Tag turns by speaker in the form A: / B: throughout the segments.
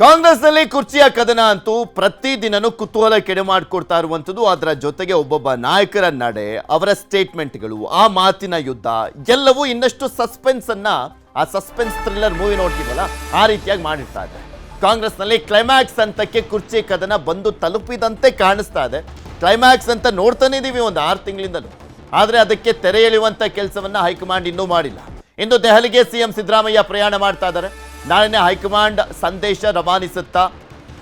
A: ಕಾಂಗ್ರೆಸ್ನಲ್ಲಿ ಕುರ್ಚಿಯ ಕದನ ಅಂತೂ ಪ್ರತಿದಿನನೂ ಕುತೂಹಲ ಕೆಡೆ ಮಾಡಿಕೊಡ್ತಾ ಇರುವಂಥದ್ದು. ಅದರ ಜೊತೆಗೆ ಒಬ್ಬೊಬ್ಬ ನಾಯಕರ ನಡೆ, ಅವರ ಸ್ಟೇಟ್ಮೆಂಟ್ಗಳು ಆ ಮಾತಿನ ಯುದ್ಧ, ಎಲ್ಲವೂ ಇನ್ನಷ್ಟು ಸಸ್ಪೆನ್ಸ್ ಅನ್ನ, ಆ ಸಸ್ಪೆನ್ಸ್ ಥ್ರಿಲ್ಲರ್ ಮೂವಿ ನೋಡ್ತೀವಲ್ಲ, ಆ ರೀತಿಯಾಗಿ ಮಾಡಿರ್ತಾ ಇದೆ. ಕಾಂಗ್ರೆಸ್ನಲ್ಲಿ ಕ್ಲೈಮ್ಯಾಕ್ಸ್ ಹಂತಕ್ಕೆ ಕುರ್ಚಿ ಕದನ ಬಂದು ತಲುಪಿದಂತೆ ಕಾಣಿಸ್ತಾ ಇದೆ. ಕ್ಲೈಮ್ಯಾಕ್ಸ್ ಅಂತ ನೋಡ್ತಾನೆ ಇದೀವಿ ಒಂದು ಆರು ತಿಂಗಳಿಂದಲೂ. ಆದರೆ ಅದಕ್ಕೆ ತೆರೆ ಎಳೆಯುವಂತ ಕೆಲಸವನ್ನ ಹೈಕಮಾಂಡ್ ಇನ್ನೂ ಮಾಡಿಲ್ಲ. ಇಂದು ದೆಹಲಿಗೆ ಸಿಎಂ ಸಿದ್ದರಾಮಯ್ಯ ಪ್ರಯಾಣ ಮಾಡ್ತಾ ಇದ್ದಾರೆ. ನಾಳೆನೇ ಹೈಕಮಾಂಡ್ ಸಂದೇಶ ರವಾನಿಸುತ್ತಾ,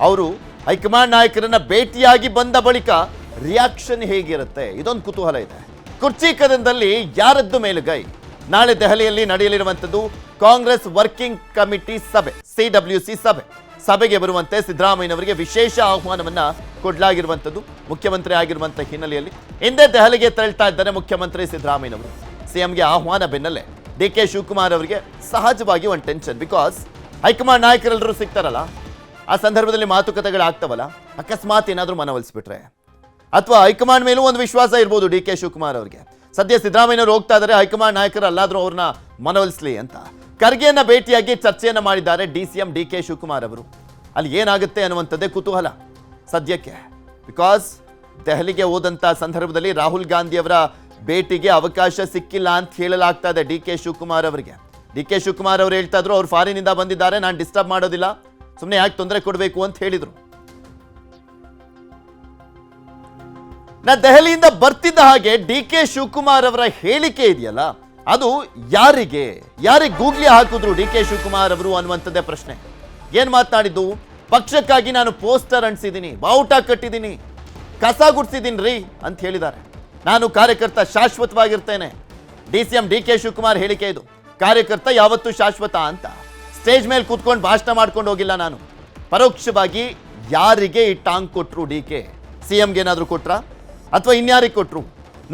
A: ಅವರು ಹೈಕಮಾಂಡ್ ನಾಯಕರನ್ನ ಭೇಟಿಯಾಗಿ ಬಂದ ಬಳಿಕ ರಿಯಾಕ್ಷನ್ ಹೇಗಿರುತ್ತೆ? ಇದೊಂದು ಕುತೂಹಲ ಇದೆ. ಕುರ್ಚಿ ಕದನದಲ್ಲಿ ಯಾರದ್ದು ಮೇಲುಗೈ ನಾಳೆ ದೆಹಲಿಯಲ್ಲಿ ನಡೆಯಲಿರುವಂಥದ್ದು ಕಾಂಗ್ರೆಸ್ ವರ್ಕಿಂಗ್ ಕಮಿಟಿ ಸಭೆ, ಸಿ ಡಬ್ಲ್ಯೂ ಸಿ ಸಭೆ. ಸಭೆಗೆ ಬರುವಂತೆ ಸಿದ್ದರಾಮಯ್ಯನವರಿಗೆ ವಿಶೇಷ ಆಹ್ವಾನವನ್ನ ಕೊಡಲಾಗಿರುವಂಥದ್ದು ಮುಖ್ಯಮಂತ್ರಿ ಆಗಿರುವಂಥ ಹಿನ್ನೆಲೆಯಲ್ಲಿ. ಹಿಂದೆ ದೆಹಲಿಗೆ ತೆರಳ್ತಾ ಇದ್ದಾರೆ ಮುಖ್ಯಮಂತ್ರಿ ಸಿದ್ದರಾಮಯ್ಯನವರು. ಸಿಎಂಗೆ ಆಹ್ವಾನ ಬೆನ್ನಲ್ಲೇ ಡಿ ಕೆ ಶಿವಕುಮಾರ್ ಅವರಿಗೆ ಸಹಜವಾಗಿ ಒಂದು ಟೆನ್ಷನ್ ಬಿಕಾಸ್ ಹೈಕಮಾಂಡ್ ನಾಯಕರೆಲ್ಲರೂ ಸಿಗ್ತಾರಲ್ಲ, ಆ ಸಂದರ್ಭದಲ್ಲಿ ಮಾತುಕತೆಗಳಾಗ್ತವಲ್ಲ, ಅಕಸ್ಮಾತ್ ಏನಾದರೂ ಮನವೊಲಿಸ್ಬಿಟ್ರೆ. ಅಥವಾ ಹೈಕಮಾಂಡ್ ಮೇಲೂ ಒಂದು ವಿಶ್ವಾಸ ಇರ್ಬೋದು ಡಿ ಕೆ ಶಿವಕುಮಾರ್ ಅವರಿಗೆ. ಸದ್ಯ ಸಿದ್ದರಾಮಯ್ಯನವರು ಹೋಗ್ತಾ ಇದ್ದಾರೆ ಹೈಕಮಾಂಡ್ ನಾಯಕರು ಅಲ್ಲಾದರೂ ಅವ್ರನ್ನ ಮನವೊಲಿಸಲಿ ಅಂತ. ಖರ್ಗೆಯನ್ನ ಭೇಟಿಯಾಗಿ ಚರ್ಚೆಯನ್ನ ಮಾಡಿದ್ದಾರೆ D C M D K Shivakumar ಅವರು. ಅಲ್ಲಿ ಏನಾಗುತ್ತೆ ಅನ್ನುವಂಥದ್ದೇ ಕುತೂಹಲ. ಸದ್ಯಕ್ಕೆ. ಬಿಕಾಸ್ ದೆಹಲಿಗೆ ಹೋದಂಥ ಸಂದರ್ಭದಲ್ಲಿ ರಾಹುಲ್ ಗಾಂಧಿ ಅವರ ಭೇಟಿಗೆ ಅವಕಾಶ ಸಿಕ್ಕಿಲ್ಲ ಅಂತ ಹೇಳಲಾಗ್ತಾ ಇದೆ ಡಿ ಕೆ ಶಿವಕುಮಾರ್ ಅವರಿಗೆ. ಡಿ ಕೆ ಶಿವಕುಮಾರ್ ಅವರು ಹೇಳ್ತಾ ಇದ್ರು, ಅವ್ರು ಫಾರಿನಿಂದ ಬಂದಿದ್ದಾರೆ, ನಾನು ಡಿಸ್ಟರ್ಬ್ ಮಾಡೋದಿಲ್ಲ. ಸುಮ್ಮನೆ ಯಾಕೆ ತೊಂದರೆ ಕೊಡಬೇಕು ಅಂತ ಹೇಳಿದರು. ನಾ ದೆಹಲಿಯಿಂದ ಬರ್ತಿದ್ದ ಹಾಗೆ ಡಿ ಕೆ ಶಿವಕುಮಾರ್ ಅವರ ಹೇಳಿಕೆ ಇದೆಯಲ್ಲ, ಅದು ಯಾರಿಗೆ ಯಾರಿಗೆ ಗೂಗ್ಲಿ ಹಾಕಿದ್ರು ಡಿ ಕೆ ಶಿವಕುಮಾರ್ ಅವರು ಅನ್ನುವಂಥದ್ದೇ ಪ್ರಶ್ನೆ. ಏನ್ ಮಾತನಾಡಿದ್ದು ಪಕ್ಷಕ್ಕಾಗಿ ನಾನು ಪೋಸ್ಟರ್ ಅಂಟಿಸಿದ್ದೀನಿ ಬಾವುಟ ಕಟ್ಟಿದ್ದೀನಿ ಕಸ ಗುಡ್ಸಿದ್ದೀನಿ ರೀ ಅಂತ ಹೇಳಿದ್ದಾರೆ. ನಾನು ಕಾರ್ಯಕರ್ತ ಶಾಶ್ವತವಾಗಿರ್ತೇನೆ. D C M D K Shivakumar ಹೇಳಿಕೆ ಇದು. ಕಾರ್ಯಕರ್ತ ಯಾವತ್ತು ಶಾಶ್ವತ ಅಂತ. ಸ್ಟೇಜ್ ಮೇಲೆ ಕೂತ್ಕೊಂಡು ಭಾಷಣ ಮಾಡ್ಕೊಂಡು ಹೋಗಿಲ್ಲ ನಾನು. ಪರೋಕ್ಷವಾಗಿ ಯಾರಿಗೆ ಈ ಟಾಂಗ್ ಕೊಟ್ರು ಡಿ ಕೆ? ಸಿ ಎಂಗೆ ಏನಾದರೂ ಕೊಟ್ರಾ? ಅಥವಾ ಇನ್ಯಾರಿಗೆ ಕೊಟ್ಟರು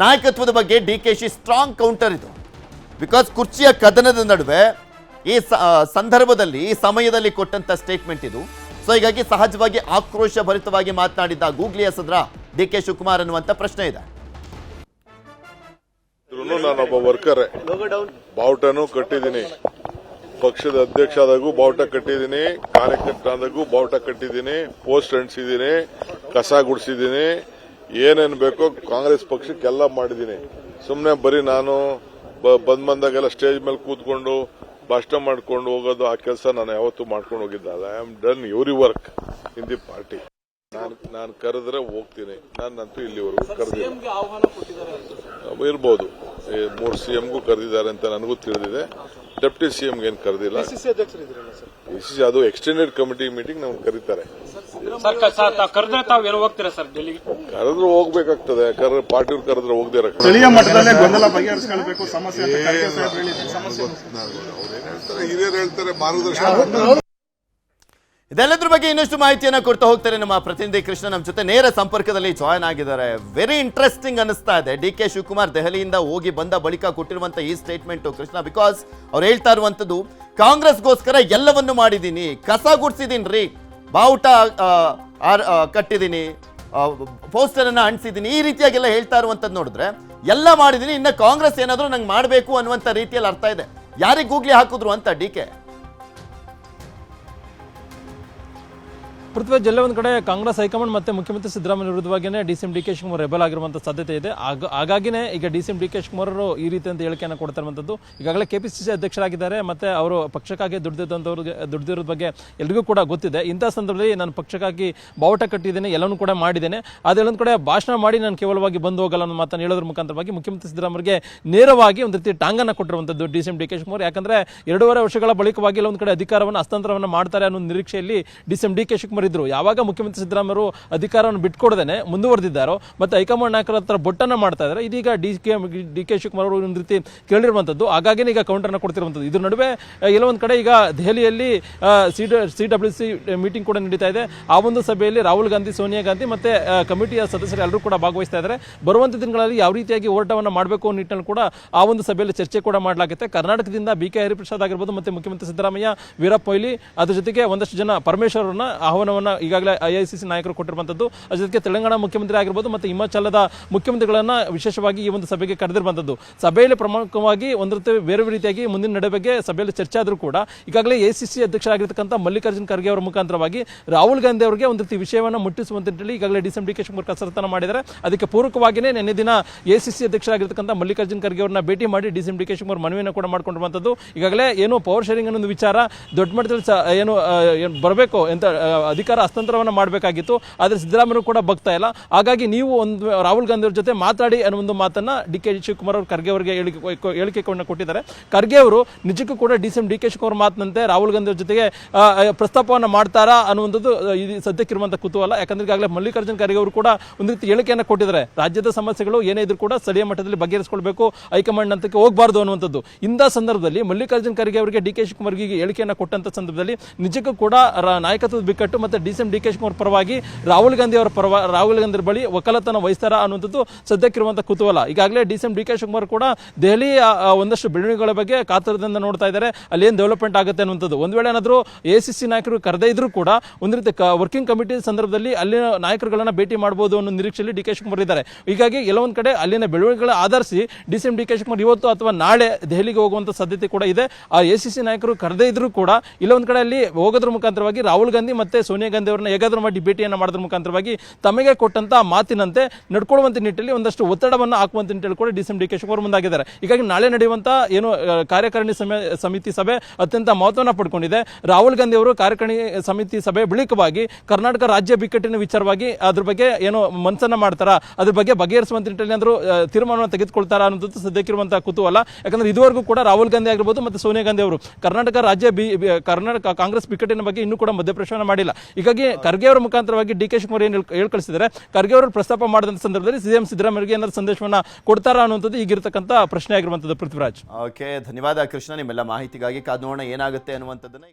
A: ನಾಯಕತ್ವದ ಬಗ್ಗೆ ಡಿ ಕೆ ಶಿ ಸ್ಟ್ರಾಂಗ್ ಕೌಂಟರ್ ಇದು. ಬಿಕಾಸ್ ಕುರ್ಚಿಯ ಕದನದ ನಡುವೆ ಈ ಸಂದರ್ಭದಲ್ಲಿ, ಈ ಸಮಯದಲ್ಲಿ ಕೊಟ್ಟಂಥ ಸ್ಟೇಟ್ಮೆಂಟ್ ಇದು. ಸೊ ಹೀಗಾಗಿ ಸಹಜವಾಗಿ ಆಕ್ರೋಶ ಭರಿತವಾಗಿ ಮಾತನಾಡಿದ್ದ ಗೂಗ್ಲಿಯ ಸದ್ರ ಡಿ ಕೆ ಶಿವಕುಮಾರ್ ಅನ್ನುವಂಥ ಪ್ರಶ್ನೆ ಇದೆ.
B: ಇದ್ರೂನು ನಾನೊಬ್ಬ ವರ್ಕರ್. ಬಾವುಟನೂ ಕಟ್ಟಿದ್ದೀನಿ. ಪಕ್ಷದ ಅಧ್ಯಕ್ಷ ಆದಾಗೂ ಬಾವುಟ ಕಟ್ಟಿದ್ದೀನಿ ಕಾರ್ಯಕರ್ತ ಆದಾಗೂ ಬಾವುಟ ಕಟ್ಟಿದ್ದೀನಿ ಪೋಸ್ಟ್ ಅಂಟಿಸಿದ್ದೀನಿ ಕಸ ಗುಡಿಸಿದ್ದೀನಿ. ಏನೇನು ಬೇಕೋ ಕಾಂಗ್ರೆಸ್ ಪಕ್ಷಕ್ಕೆಲ್ಲ ಮಾಡಿದ್ದೀನಿ. ಸುಮ್ಮನೆ ಬರೀ ನಾನು ಬಂದ್ ಬಂದಾಗೆಲ್ಲ ಸ್ಟೇಜ್ ಮೇಲೆ ಕೂತ್ಕೊಂಡು ಭಾಷಣ ಮಾಡ್ಕೊಂಡು ಹೋಗೋದು ಆ ಕೆಲಸ ನಾನು ಯಾವತ್ತೂ ಮಾಡ್ಕೊಂಡು ಹೋಗಿದ್ದಲ್ಲ I am done every work in the party ನಾನು ನಾನು ಕರೆದ್ರೆ ಹೋಗ್ತೀನಿ. ನಾನಂತೂ ಇಲ್ಲಿವರೆಗೂ ಕರೆದಿಲ್ಲ. ಇರ್ಬೋದು. ಮೂರು ಸಿಎಂಗೂ ಕರೆದಿದ್ದಾರೆ ಅಂತ ನನಗೂ ತಿಳಿದಿದೆ. ಡೆಪ್ಟಿ ಸಿಎಂಗೆ ಏನು ಕರೆದಿಲ್ಲ. ಸಿ ಅದು ಎಕ್ಸ್ಟೆಂಡೆಡ್ ಕಮಿಟಿ ಮೀಟಿಂಗ್ ನಮ್ಗೆ ಕರೀತಾರೆ.
C: ಕರೆದ್ರೆ ಎಲ್ಲ ಹೋಗ್ತೀರಾ ಸರ್ ಡೆಲ್ಲಿಗೆ?
B: ಕರೆದ್ರು ಹೋಗ್ಬೇಕಾಗ್ತದೆ. ಕರೆ ಪಾರ್ಟಿಯವ್ರು ಕರೆದ್ರೆ ಹೋಗದೆ ಅವ್ರೇನ್ ಹೇಳ್ತಾರೆ? ಹಿರಿಯರು ಹೇಳ್ತಾರೆ ಮಾರ್ಗದರ್ಶನ
A: ಇದೆಲ್ಲದ್ರ ಬಗ್ಗೆ ಇನ್ನಷ್ಟು ಮಾಹಿತಿಯನ್ನು ಕೊಡ್ತಾ ಹೋಗ್ತಾರೆ ನಮ್ಮ ಪ್ರತಿನಿಧಿ ಕೃಷ್ಣ. ನಮ್ಮ ಜೊತೆ ನೇರ ಸಂಪರ್ಕದಲ್ಲಿ ಜಾಯ್ನ್ ಆಗಿದ್ದಾರೆ. ವೆರಿ ಇಂಟ್ರೆಸ್ಟಿಂಗ್ ಅನಿಸ್ತಾ ಇದೆ. ಡಿ ಕೆ ಶಿವಕುಮಾರ್ ದೆಹಲಿಯಿಂದ ಹೋಗಿ ಬಂದ ಬಳಿಕ ಕೊಟ್ಟಿರುವಂತ ಈ ಸ್ಟೇಟ್ಮೆಂಟ್ ಕೃಷ್ಣ ಬಿಕಾಸ್ ಅವ್ರು ಹೇಳ್ತಾ ಇರುವಂಥದ್ದು, ಕಾಂಗ್ರೆಸ್ಗೋಸ್ಕರ ಎಲ್ಲವನ್ನು ಮಾಡಿದ್ದೀನಿ. ಕಸ ಗುಡ್ಸಿದೀನಿ ರೀ. ಬಾವುಟ ಕಟ್ಟಿದ್ದೀನಿ ಪೋಸ್ಟರ್ ಅನ್ನ ಅಂಟಿಸಿದ್ದೀನಿ ಈ ರೀತಿಯಾಗೆಲ್ಲ ಹೇಳ್ತಾ ಇರುವಂತದ್ದು ನೋಡಿದ್ರೆ, ಎಲ್ಲ ಮಾಡಿದ್ದೀನಿ ಇನ್ನ ಕಾಂಗ್ರೆಸ್ ಏನಾದರೂ ನಂಗೆ ಮಾಡಬೇಕು ಅನ್ನುವಂಥ ರೀತಿಯಲ್ಲಿ ಅರ್ಥ ಇದೆ. ಯಾರಿಗೆ ಗೂಗ್ಲಿ ಹಾಕಿದ್ರು ಅಂತ ಡಿ ಕೆ.
D: ಪೃಥ್ವಿ ಎಲ್ಲ ಒಂದು ಕಡೆ ಕಾಂಗ್ರೆಸ್, ಹೈಕಮಾಂಡ್ ಮತ್ತೆ ಮುಖ್ಯಮಂತ್ರಿ Siddaramaiah ವಿರುದ್ಧವಾಗಿಯೇ D CM D K Shivakumar rebel ಆಗಿರುವಂಥ ಸಾಧ್ಯತೆ ಇದೆ. ಹಾಗಾಗಿನೇ ಈಗ D CM D K Shivakumar ಅವರು ಈ ರೀತಿಯಂತ ಹೇಳಿಕೆಯನ್ನು ಕೊಡ್ತಾ ಇರುವಂಥದ್ದು ಈಗಾಗಲೇ ಕೆಪಿಸಿಸಿ ಅಧ್ಯಕ್ಷರಾಗಿದ್ದಾರೆ ಮತ್ತೆ ಅವರು ಪಕ್ಷಕ್ಕಾಗಿ ದುಡ್ದಿದ್ದಂಥವ್ರಿಗೆ ದುಡ್ದಿರೋದ್ರ ಬಗ್ಗೆ ಎಲ್ರಿಗೂ ಕೂಡ ಗೊತ್ತಿದೆ. ಇಂಥ ಸಂದರ್ಭದಲ್ಲಿ ನಾನು ಪಕ್ಷಕ್ಕಾಗಿ ಬಾವುಟ ಕಟ್ಟಿದ್ದೇನೆ ಎಲ್ಲವನ್ನೂ ಕೂಡ ಮಾಡಿದ್ದೇನೆ. ಅದೆಲ್ಲೊಂದು ಕಡೆ ಭಾಷಣ ಮಾಡಿ ನಾನು ಕೇವಲವಾಗಿ ಬಂದು ಹೋಗಲ್ಲ ಅನ್ನೋ ಮಾತನ್ನು ಹೇಳೋದ್ರ ಮುಖಾಂತರವಾಗಿ ಮುಖ್ಯಮಂತ್ರಿ ಸಿದ್ದರಾಮಯ್ಯಗೆ ನೇರವಾಗಿ ಒಂದು ರೀತಿ ಟಾಂಗನ್ನು ಕೊಟ್ಟಿರುವಂಥದ್ದು D CM D K Shivakumar. ಯಾಕಂದ್ರೆ ಎರಡೂವರೆ ವರ್ಷಗಳ ಬಳಿಕವಾಗಿ ಒಂದು ಕಡೆ ಅಧಿಕಾರವನ್ನು, ಹಸ್ತಾಂತರವನ್ನು ಮಾಡ್ತಾರೆ ಅನ್ನೋ ನಿರೀಕ್ಷೆಯಲ್ಲಿ D CM D K Shivakumar ಇದ್ರು. ಯಾವಾಗ ಮುಖ್ಯಮಂತ್ರಿ ಸಿದ್ದರಾಮಯ್ಯರು ಅಧಿಕಾರವನ್ನು ಬಿಟ್ಕೊಡದೇನೆ ಮುಂದುವರೆದಿದ್ದಾರೋ ಮತ್ತು ಹೈಕಮಾಂಡ್ ನಾಯಕರ ಹತ್ರ ಬೊಟ್ಟನ್ನು ಮಾಡ್ತಾ ಇದ್ದಾರೆ, ಇದೀಗ D K D K Shivakumar ಅವರು ಒಂದು ರೀತಿ ಕೇಳಿರುವಂಥದ್ದು ಹಾಗಾಗಿನೇ ಈಗ ಕೌಂಟರ್ನ ಕೊಡ್ತಿರುವಂಥದ್ದು ಇದ್ರ ನಡುವೆ ಕೆಲವೊಂದು ಕಡೆ ಈಗ ದೆಹಲಿಯಲ್ಲಿ C C W C meeting ಕೂಡ ನಡೀತಾ ಇದೆ. ಆ ಒಂದು ಸಭೆಯಲ್ಲಿ ರಾಹುಲ್ ಗಾಂಧಿ, ಸೋನಿಯಾ ಗಾಂಧಿ ಮತ್ತು ಕಮಿಟಿಯ ಸದಸ್ಯರು ಎಲ್ಲರೂ ಕೂಡ ಭಾಗವಹಿಸ್ತಾ ಇದ್ದಾರೆ. ಬರುವಂಥ ದಿನಗಳಲ್ಲಿ ಯಾವ ರೀತಿಯಾಗಿ ಹೋರಾಟವನ್ನು ಮಾಡಬೇಕು ಅನ್ನೋ ನಿಟ್ಟಿನಲ್ಲಿ ಕೂಡ ಆ ಒಂದು ಸಭೆಯಲ್ಲಿ ಚರ್ಚೆ ಕೂಡ ಮಾಡಲಾಗುತ್ತೆ. ಕರ್ನಾಟಕದಿಂದ ಬಿ ಕೆ ಹರಿಪ್ರಸಾದ್ ಆಗಿರ್ಬೋದು ಮತ್ತು ಮುಖ್ಯಮಂತ್ರಿ ಸಿದ್ದರಾಮಯ್ಯ, ವೀರಪ್ಪ ಮೊಯ್ಲಿ, ಅದ್ರ ಜೊತೆಗೆ ಒಂದಷ್ಟು ಜನ ಪರಮೇಶ್ವರನ್ನ ಆಹ್ವಾನ ಆಹ್ವಾನವನ್ನು ಈಗಾಗಲೇ ಐ ನಾಯಕರು ಕೊಟ್ಟಿರುವಂಥದ್ದು ಅದ್ರ ಜೊತೆಗೆ ತೆಲಂಗಾಣ ಮುಖ್ಯಮಂತ್ರಿ ಆಗಿರ್ಬೋದು ಮತ್ತು ಹಿಮಾಚಲದ ಮುಖ್ಯಮಂತ್ರಿಗಳನ್ನ ವಿಶೇಷವಾಗಿ ಈ ಒಂದು ಸಭೆಗೆ ಕರೆದಿರುವಂಥದ್ದು ಸಭೆಯಲ್ಲಿ ಪ್ರಮುಖವಾಗಿ ಒಂದು ಬೇರೆ ರೀತಿಯಾಗಿ ಮುಂದಿನ ನಡೆ ಬಗ್ಗೆ ಸಭೆಯಲ್ಲಿ ಚರ್ಚೆ ಆದರೂ ಕೂಡ ಈಗಾಗಲೇ ಎ ಸಿ ಸಿ ಅಧ್ಯಕ್ಷರಾಗಿರ್ತಕ್ಕಂಥ ಮಲ್ಲಿಕಾರ್ಜುನ್ ಖರ್ಗೆ ಅವರ ಮುಖಾಂತರವಾಗಿ ರಾಹುಲ್ ಗಾಂಧಿ ಅವರಿಗೆ ಒಂದು ರೀತಿ ವಿಷಯವನ್ನು ಮುಟ್ಟಿಸುವಂತ ಹೇಳಿ ಈಗಾಗಲೇ ಡಿ ಸಿ ಡಿ ಶಿವಕುಮಾರ್ ಮಾಡಿದ್ದಾರೆ. ಅದಕ್ಕೆ ಪೂರಕವಾಗಿಯೇ ನಿನ್ನೆ ದಿನ ಎ ಸಿ ಸಿ ಅಧ್ಯಕ್ಷರಾಗಿರ್ತಕ್ಕಂಥ ಮಲ್ಲಿಕಾರ್ಜುನ್ ಖರ್ಗೆ ಅವರನ್ನ ಭೇಟಿ ಮಾಡಿ ಡಿ ಸಿ ಡಿ ಕೆ ಮನವಿಯನ್ನು ಕೂಡ ಮಾಡಿಕೊಂಡಿರುವಂಥದ್ದು ಈಗಾಗಲೇ ಏನು ಪವರ್ ಶೇರಿಂಗ್ ಅನ್ನೋ ವಿಚಾರ ದೊಡ್ಡ ಮಟ್ಟದಲ್ಲಿ ಏನು ಬರಬೇಕು ಆ, ಅಧಿಕಾರ ಹಸ್ತಾಂತರವನ್ನು ಮಾಡಬೇಕಾಗಿತ್ತು, ಆದರೆ ಸಿದ್ದರಾಮಯ್ಯ ಕೂಡ ಬಗ್ತಾ ಇಲ್ಲ. ಹಾಗಾಗಿ ನೀವು ಒಂದು, ರಾಹುಲ್ ಗಾಂಧಿ ಅವ್ರ ಜೊತೆ ಮಾತಾಡಿ ಅನ್ನೋ ಒಂದು ಮಾತನ್ನ ಡಿ ಕೆ ಶಿವಕುಮಾರ್ ಅವರು ಖರ್ಗೆ ಅವರಿಗೆ ಹೇಳಿಕೆ ಹೇಳಿಕೆಯನ್ನು ಕೊಟ್ಟಿದ್ದಾರೆ. ಖರ್ಗೆ ಅವರು ನಿಜಕ್ಕೂ ಕೂಡ D C M, D Shivakumar ಮಾತಿನಂತೆ ರಾಹುಲ್ ಗಾಂಧಿ ಅವ್ರ ಜೊತೆಗೆ ಪ್ರಸ್ತಾಪವನ್ನು ಮಾಡ್ತಾರಾ ಅನ್ನುವಂಥದ್ದು ಇದು ಸದ್ಯಕ್ಕಿರುವಂಥ ಕುತೂಹಲ. ಯಾಕಂದ್ರೆ ಈಗಾಗಲೇ ಮಲ್ಲಿಕಾರ್ಜುನ್ ಖರ್ಗೆ ಅವರು ಕೂಡ ಒಂದು ರೀತಿ ಹೇಳಿಕೆಯನ್ನು ಕೊಟ್ಟಿದ್ದಾರೆ. ರಾಜ್ಯದ ಸಮಸ್ಯೆಗಳು ಏನೇ ಇದ್ರೂ ಕೂಡ ಸ್ಥಳೀಯ ಮಟ್ಟದಲ್ಲಿ ಬಗೆಹರಿಸಿಕೊಳ್ಬೇಕು, ಹೈಕಮಾಂಡ್ ಹಂತಕ್ಕೆ ಹೋಗಬಾರ್ದು ಅನ್ನುವಂಥದ್ದು. ಇಂಥ ಸಂದರ್ಭದಲ್ಲಿ ಮಲ್ಲಿಕಾರ್ಜುನ್ ಖರ್ಗೆ ಅವರಿಗೆ ಡಿ ಕೆ ಶಿವಕುಮಾರ್ಗೆ ಹೇಳಿಕೆಯನ್ನು ಕೊಟ್ಟಂತ ಸಂದರ್ಭದಲ್ಲಿ ನಿಜಕ್ಕೂ ಕೂಡ ನಾಯಕತ್ವದ ಬಿಕ್ಕಟ್ಟು ಡಿ ಸಿ ಎಂ ಪರವಾಗಿ ರಾಹುಲ್ ಗಾಂಧಿ ಅವರ ಪರವ, ರಾಹುಲ್ ಗಾಂಧಿ ಬಳಿ ಒಕ್ಕಲತನ ವಹಿಸ್ತಾರ ಅನ್ನುವಂಥದ್ದು ಸದ್ಯಕ್ಕಿರುವಂಥ ಕುತೂಹಲ. ಈಗಾಗಲೇ D C M D K Shivakumar ಕೂಡ ದೆಹಲಿ ಒಂದಷ್ಟು ಬೆಳವಣಿಗೆಗಳ ಬಗ್ಗೆ ಕಾತರದಿಂದ ನೋಡ್ತಾ ಇದ್ದಾರೆ. ಅಲ್ಲಿ ಏನು ಡೆವಲಪ್ಮೆಂಟ್ ಆಗುತ್ತೆ ಅನ್ನುವಂಥದ್ದು. ಒಂದು ವೇಳೆ ಏನಾದರೂ ಎ ಸಿ ಸಿ ನಾಯಕರು ಕರೆದೇ ಇದ್ರೂ ಕೂಡ ಒಂದು ರೀತಿ ವರ್ಕಿಂಗ್ ಕಮಿಟಿ ಸಂದರ್ಭದಲ್ಲಿ ಅಲ್ಲಿನ ನಾಯಕರುಗಳನ್ನ ಭೇಟಿ ಮಾಡಬಹುದು ಅನ್ನೋ ನಿರೀಕ್ಷೆಯಲ್ಲಿ ಡಿ ಕೆ ಶಿವಕುಮಾರ್ ಇದ್ದಾರೆ. ಹೀಗಾಗಿ ಕೆಲವೊಂದು ಕಡೆ ಅಲ್ಲಿನ ಬೆಳವಣಿಗೆಗಳ ಆಧರಿಸಿ D C M D K Shivakumar ಇವತ್ತು ಅಥವಾ ನಾಳೆ ದೆಹಲಿಗೆ ಹೋಗುವಂತ ಸಾಧ್ಯತೆ ಕೂಡ ಇದೆ. ಆ, ಎ ಸಿ ಸಿ ನಾಯಕರು ಕರೆದೇ ಇದ್ರೂ ಕೂಡ ಇಲ್ಲೊಂದು ಕಡೆ ಅಲ್ಲಿ ಹೋಗೋದ್ರ ಮುಖಾಂತರವಾಗಿ ರಾಹುಲ್ ಗಾಂಧಿ ಮತ್ತೆ ಸೋನಿಯಾ ಗಾಂಧಿ ಅವರನ್ನ ಹೇಗಾದ್ರೂ ಮಾಡಿ ಭೇಟಿಯನ್ನು ಮಾಡೋದ್ರ ಮುಖಾಂತರವಾಗಿ ತಮಗೆ ಕೊಟ್ಟಂತ ಮಾತಿನಂತೆ ನಡ್ಕೊಳ್ಳುವಂತ ನಿಟ್ಟಿನಲ್ಲಿ ಒಂದಷ್ಟು ಒತ್ತಡವನ್ನು ಹಾಕುವಂತ ನಿಟ್ಟಿನಲ್ಲಿ ಕೂಡ D C M D K Shivakumar ಮುಂದಾಗಿದ್ದಾರೆ. ಹೀಗಾಗಿ ನಾಳೆ ನಡೆಯುವಂತ ಏನು ಕಾರ್ಯಕಾರಿಣಿ ಸಮ- ಸಮಿತಿ ಸಭೆ ಅತ್ಯಂತ ಮಹತ್ವವನ್ನು ಪಡ್ಕೊಂಡಿದೆ. ರಾಹುಲ್ ಗಾಂಧಿ ಅವರು ಕಾರ್ಯಕಾರಿಣಿ ಸಮಿತಿ ಸಭೆ ಬಳಿಕವಾಗಿ ಕರ್ನಾಟಕ ರಾಜ್ಯ ಬಿಕ್ಕಟ್ಟಿನ ವಿಚಾರವಾಗಿ ಅದ್ರ ಬಗ್ಗೆ ಏನು ಮನಸ್ಸನ್ನ ಮಾಡ್ತಾರಾ ಅದ್ರ ಬಗ್ಗೆ ಬಗೆಹರಿಸುವಂತ ನಿಟ್ಟಿನಲ್ಲಿ ಅಂದ್ರೂ ಆ, ತೀರ್ಮಾನವನ್ನು ತೆಗೆದುಕೊಳ್ತಾರಾ ಅನ್ನೋದು ಸದ್ಯಕ್ಕಿರುವಂತಹ ಕುತೂಹಲ. ಯಾಕಂದ್ರೆ ಇದುವರೆಗೂ ಕೂಡ ರಾಹುಲ್ ಗಾಂಧಿ ಆಗಿರ್ಬೋದು ಮತ್ತು ಸೋನಿಯಾ ಗಾಂಧಿ ಅವರು ಕರ್ನಾಟಕ ರಾಜ್ಯ ಬಿ- ಕರ್ನಾಟಕ ಕಾಂಗ್ರೆಸ್ ಬಿಕ್ಕಟ್ಟಿನ ಬಗ್ಗೆ ಇನ್ನೂ ಕೂಡ ಮಧ್ಯಪ್ರವೇಶನ ಮಾಡಿಲ್ಲ. ಹೀಗಾಗಿ ಖರ್ಗೆ ಅವರ ಮುಖಾಂತರವಾಗಿ ಡಿ ಕೆ ಶಿವಕುಮಾರ್ ಏನು ಹೇಳ್ ಕಳಿಸಿದ್ದಾರೆ ಖರ್ಗೆ ಅವರು ಪ್ರಸ್ತಾಪ ಮಾಡಿದಂತ ಸಂದರ್ಭದಲ್ಲಿ ಸಿಎಂ ಸಿದ್ದರಾಮಯ್ಯಗೆ ಏನಾದ್ರು ಸಂದೇಶವನ್ನು ಕೊಡ್ತಾರಾ ಅನ್ನುವಂಥದ್ದು ಈಗಿರ್ತಕ್ಕಂಥ ಪ್ರಶ್ನೆ ಆಗಿರುವಂಥದ್ದು ಪೃಥ್ವಿರಾಜ್.
A: ಓಕೆ, ಧನ್ಯವಾದ ಕೃಷ್ಣ, ನಿಮ್ಮೆಲ್ಲ ಮಾಹಿತಿಗಾಗಿ ಕಾದು ನೋಡೋಣ ಏನಾಗುತ್ತೆ ಅನ್ನುವಂಥದ್ದನ್ನ